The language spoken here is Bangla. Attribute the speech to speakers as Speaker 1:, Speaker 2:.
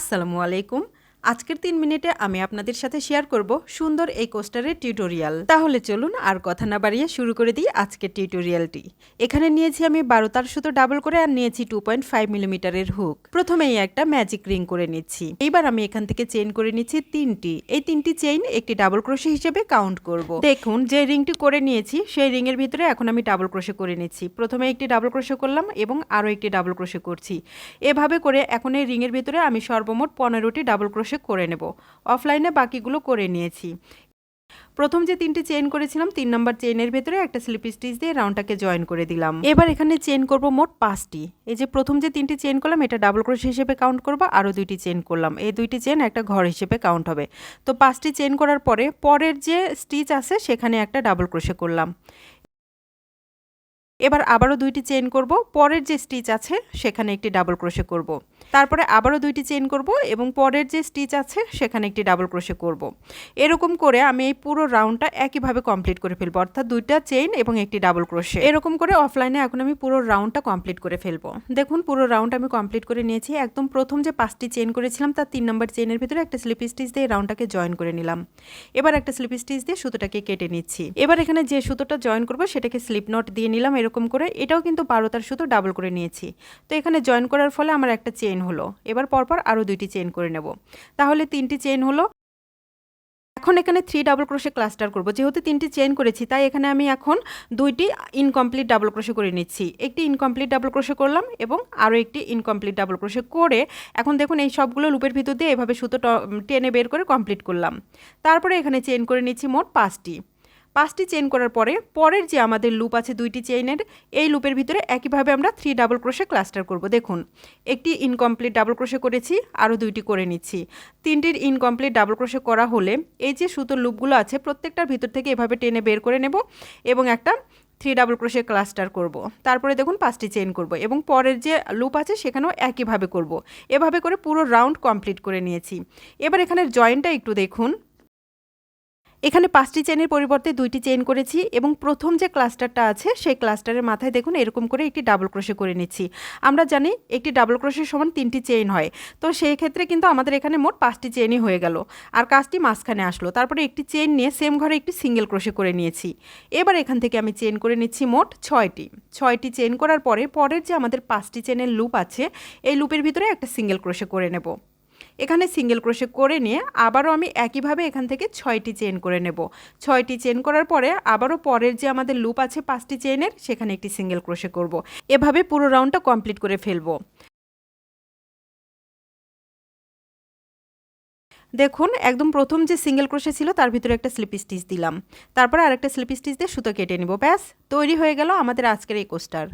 Speaker 1: আসসালামু আলাইকুম। আজকের তিন মিনিটে আমি আপনাদের সাথে শেয়ার করব সুন্দর এই কোস্টারের টিউটোরিয়াল। তাহলে চলুন আর কথা না বাড়িয়ে শুরু করে দিই আজকের টিউটোরিয়ালটি। এখানে নিয়েছি আমি বারো তার সুতো ডাবল করে আর নিয়েছি টু পয়েন্ট ফাইভ মিলিমিটারের হুক প্রথমেই একটা ম্যাজিক রিং করে নিচ্ছি। এইবার আমি এখান থেকে চেইন করে নিচ্ছি তিনটি। এই তিনটি চেইন একটি ডাবল ক্রোশে হিসেবে কাউন্ট করব। দেখুন, যে রিংটি করে নিয়েছি, সেই রিংয়ের ভিতরে এখন আমি ডাবল ক্রোশে করে নিচ্ছি। প্রথমে একটি ডাবল ক্রোশে করলাম এবং আরও একটি ডাবল ক্রোশে করছি। এভাবে করে এখন এই রিংয়ের ভিতরে আমি সর্বমোট পনেরোটি ডাবল ক্রোশে করে নেব। অফলাইনে বাকিগুলো করে নিয়েছি। প্রথম যে তিনটি চেইন করেছিলাম, তিন নম্বর চেইনের ভেতরে একটা স্লিপ স্টিচ দিয়ে রাউন্ডটাকে জয়েন করে দিলাম। এবার এখানে চেইন করব মোট পাঁচটি। এই যে প্রথম যে তিনটি চেইন করলাম, এটা ডাবল ক্রোশ হিসেবে কাউন্ট করব, আরও দুইটি চেইন করলাম। এই দুইটি চেইন একটা ঘর হিসেবে কাউন্ট হবে। তো পাঁচটি চেইন করার পরে পরের যে স্টিচ আছে, সেখানে একটা ডাবল ক্রোশে করলাম। এবার আবারও দুইটি চেইন করব। পরের যে স্টিচ আছে, সেখানে একটি ডাবল ক্রোশে করব। তারপরে আবারও দুইটি চেইন করব এবং পরের যে স্টিচ আছে সেখানে একটি ডাবল ক্রোশে করব। এরকম করে আমি এই পুরো রাউন্ডটা একইভাবে কমপ্লিট করে ফেলব। অর্থাৎ দুইটা চেইন এবং একটি ডাবল ক্রোশে। এরকম করে অফলাইনে এখন আমি পুরো রাউন্ডটা কমপ্লিট করে ফেলব। দেখুন, পুরো রাউন্ড আমি কমপ্লিট করে নিয়েছি। একদম প্রথম যে পাঁচটি চেন করেছিলাম, তার তিন নম্বর চেইনের ভিতরে একটা স্লিপ স্টিচ দিয়ে রাউন্ডটাকে জয়েন করে নিলাম। এবার একটা স্লিপ স্টিচ দিয়ে সুতোটাকে কেটে নিচ্ছি। এবার এখানে যে সুতোটা জয়েন করব, সেটাকে স্লিপ নট দিয়ে নিলাম এরকম করে। এটাও কিন্তু বারো তার সুতো ডাবল করে নিয়েছি। তো এখানে জয়েন করার ফলে আমার একটা চেইন হলো। এবার পরপর আরও দুইটি চেন করে নেব। তাহলে তিনটি চেইন হলো, এখন এখানে থ্রি ডাবল ক্রোশে ক্লাস্টার করব। যেহেতু তিনটি চেন করেছি, তাই এখানে আমি এখন দুইটি ইনকমপ্লিট ডাবল ক্রোশে করে নিচ্ছি। একটি ইনকমপ্লিট ডাবল ক্রোশে করলাম এবং আরও একটি ইনকমপ্লিট ডাবল ক্রোশে করে এখন দেখুন এই সবগুলো লুপের ভিতর দিয়ে এভাবে সুতো টেনে বের করে কমপ্লিট করলাম। তারপরে এখানে চেন করে নিচ্ছি মোট পাঁচটি। পাঁচটি চেইন করার পরে, পরের যে আমাদের লুপ আছে দুইটি চেইনের এই লুপের ভিতরে একইভাবে আমরা থ্রি ডাবল ক্রোশে ক্লাস্টার করব। দেখুন, একটি ইনকমপ্লিট ডাবল ক্রোশে করেছি, আরও দুইটি করে নিচ্ছি। তিনটির ইনকমপ্লিট ডাবল ক্রোশে করা হলে, এই যে সুতোর লুপগুলো আছে, প্রত্যেকটার ভিতর থেকে এভাবে টেনে বের করে নেব এবং একটা থ্রি ডাবল ক্রোশে ক্লাস্টার করব। তারপরে দেখুন, পাঁচটি চেইন করব এবং পরের যে লুপ আছে, সেখানেও একইভাবে করব। এভাবে করে পুরো রাউন্ড কমপ্লিট করে নিয়েছি। এবার এখানের জয়েন্টটা একটু দেখুন। এখানে পাঁচটি চেনের পরিবর্তে দুইটি চেন করেছি এবং প্রথম যে ক্লাস্টারটা আছে, সেই ক্লাস্টারের মাথায় দেখুন এরকম করে একটি ডাবল ক্রোশে করে নিচ্ছি। আমরা জানি একটি ডাবল ক্রোশের সমান তিনটি চেইন হয়। তো সেই ক্ষেত্রে কিন্তু আমাদের এখানে মোট পাঁচটি চেনই হয়ে গেল। আর কাজটি মাঝখানে আসলো। তারপরে একটি চেন নিয়ে সেম ঘরে একটি সিঙ্গেল ক্রোশে করে নিয়েছি। এবার এখান থেকে আমি চেন করে নিচ্ছি মোট ছয়টি। ছয়টি চেন করার পরে পরের যে আমাদের পাঁচটি চেনের লুপ আছে, এই লুপের ভিতরে একটা সিঙ্গেল ক্রোশে করে নেব। এখানে সিঙ্গেল ক্রোশে করে নিয়ে আবারও আমি একইভাবে এখান থেকে ছয়টি চেন করে নেব। ছয়টি চেন করার পরে আবারও পরের যে আমাদের লুপ আছে পাঁচটি চেনের সেখানে একটি সিঙ্গেল ক্রোশে করব। এভাবে পুরো রাউন্ডটা কমপ্লিট করে ফেলব। দেখুন, একদম প্রথম যে সিঙ্গেল ক্রোশে ছিল, তার ভিতরে একটা স্লিপ স্টিচ দিলাম। তারপরে আরেকটা স্লিপ স্টিচ দিয়ে সুতো কেটে নিব, ব্যাস। তৈরি হয়ে গেল আমাদের আজকের এই কোস্টার